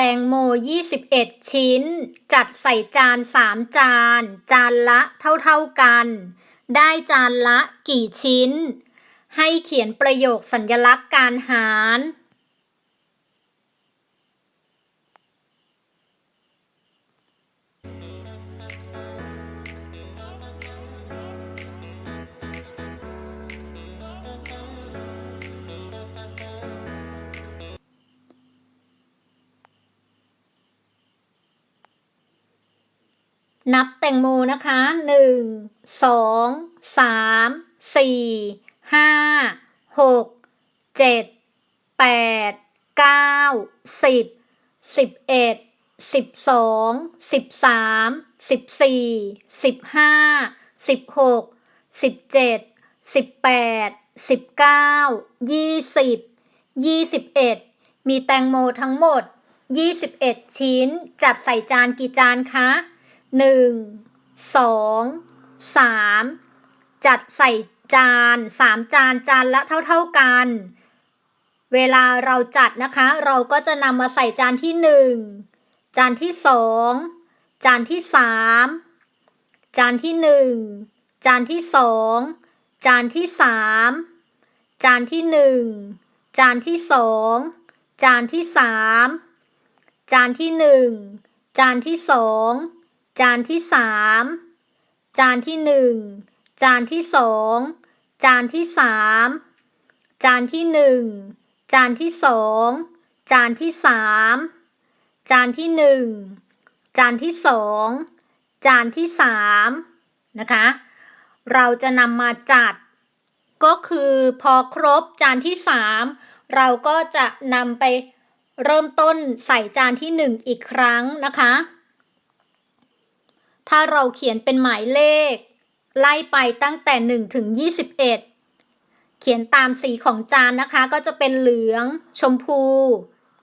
ตงโม 21 ชิ้น จัดใส่จาน 3 จาน จานละเท่าๆกัน ได้จานละกี่ชิ้น ให้เขียนประโยคสัญลักษณ์การหาร นับแตงโมนะคะหนึ่งสองสามสี่ห้าหกเจ็ดแปดเก้าสิบสิบเอ็ดสิบสองสิบสามสิบสี่สิบห้าสิบหกสิบเจ็ดสิบแปดสิบเก้ายี่สิบยี่สิบเอ็ดมีแตงโมทั้งหมดยี่สิบเอ็ดชิ้น จัดใส่จานกี่จานคะ หนึ่งสองสามจัดใส่จานสามจานจานละเท่า ๆกัน เวลาเราจัดนะคะ เราก็จะนำมาใส่จานที่หนึ่งจานที่สองจานที่สามจานที่หนึ่งจานที่สองจานที่สามจานที่หนึ่งจานที่สองจานที่สามจานที่หนึ่งจานที่สอง จานที่สามจานที่หนึ่งจานที่สองจานที่สามจานที่หนึ่งจานที่สองจานที่สามจานที่หนึ่งจานที่สองจานที่สามนะคะ เราจะนำมาจัด ก็คือพอครบจานที่สามเราก็จะนำไปเริ่มต้นใส่จานที่หนึ่งอีกครั้งนะคะ ถ้าเราเขียนเป็นหมายเลข ไล่ไปตั้งแต่ 1 ถึง 21 เขียนตามสีของจานนะคะ ก็จะเป็นเหลือง ชมพู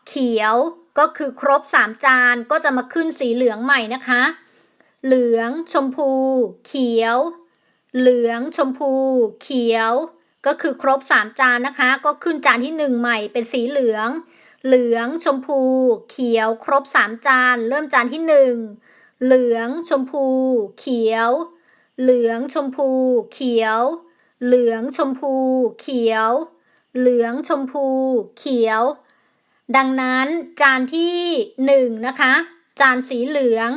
เขียวก็คือครบ 3 จานก็จะมาขึ้นสีเหลืองใหม่นะคะ เหลือง ชมพู เขียว เหลือง ชมพู เขียว ก็คือครบ 3 จานนะคะ ก็ขึ้นจานที่ 1 ใหม่เป็นสีเหลือง เหลือง ชมพู เขียว ครบ 3 จาน เริ่มจานที่ 1 เหลือง ชมพู เขียว เหลือง ชมพู เขียว เหลือง ชมพู เขียว เหลือง ชมพู เขียว ดังนั้นจานที่หนึ่งนะคะ จานสีเหลือง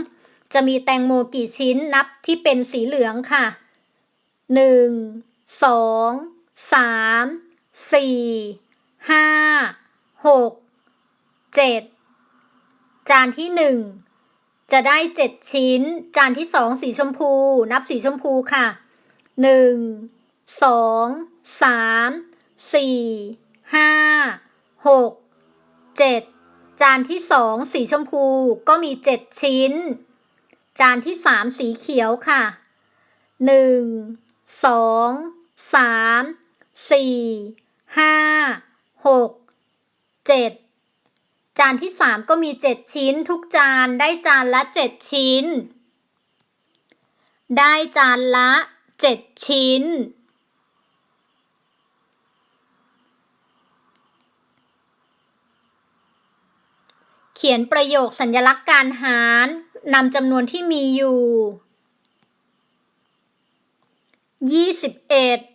จะมีแตงโมกี่ชิ้นนับที่เป็นสีเหลืองค่ะหนึ่งสองสามสี่ห้าหกเจ็ดจานที่หนึ่ง จะได้เจ็ดชิ้น จานที่สองสีชมพู นับสีชมพูค่ะหนึ่งสองสามสี่ห้าหกเจ็ดจานที่สองสีชมพูก็มีเจ็ดชิ้น จานที่สามสีเขียวค่ะหนึ่งสองสามสี่ห้าหกเจ็ด จานที่ 3 ก็มี 7 ชิ้น ทุกจานได้จานละ 7 ชิ้น ได้จานละ 7 ชิ้น เขียนประโยคสัญลักษณ์การหารนำจำนวนที่มีอยู่ 21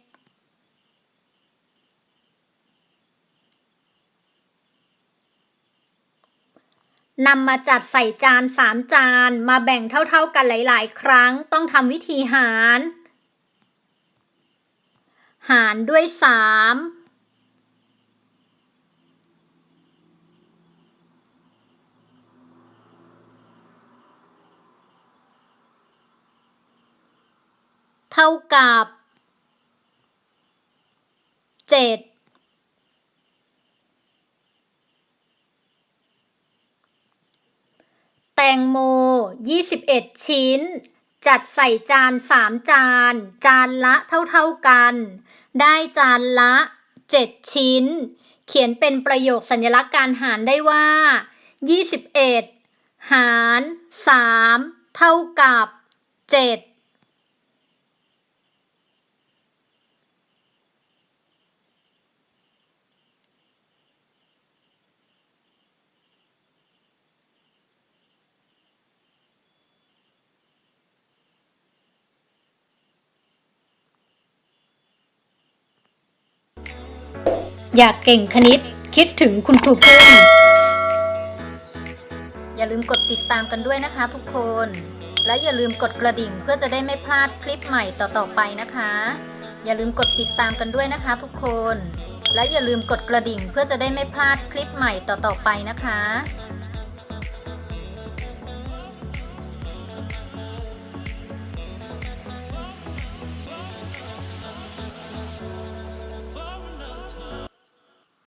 นำมาจัดใส่จาน 3 จาน มาแบ่งเท่าๆกันหลาย ๆ ครั้ง ต้องทำวิธีหาร หารด้วย 3เท่ากับ 7 งโม 21 ชิ้น จัดใส่จาน3จาน จานละเท่าๆกัน ได้จานละ 7 ชิ้น เขียนเป็นประโยคสัญลักษณ์การหารได้ว่า 21 หาร 3 เท่ากับ 7 อยากเก่งคณิต คิดถึงคุณครูพึ่มอย่าลืมกดติดตามกันด้วยนะคะทุกคน และอย่าลืมกดกระดิ่งเพื่อจะได้ไม่พลาดคลิปใหม่ต่อๆไปนะคะ อย่าลืมกดติดตามกันด้วยนะคะทุกคน และอย่าลืมกดกระดิ่งเพื่อจะได้ไม่พลาดคลิปใหม่ต่อๆไปนะคะ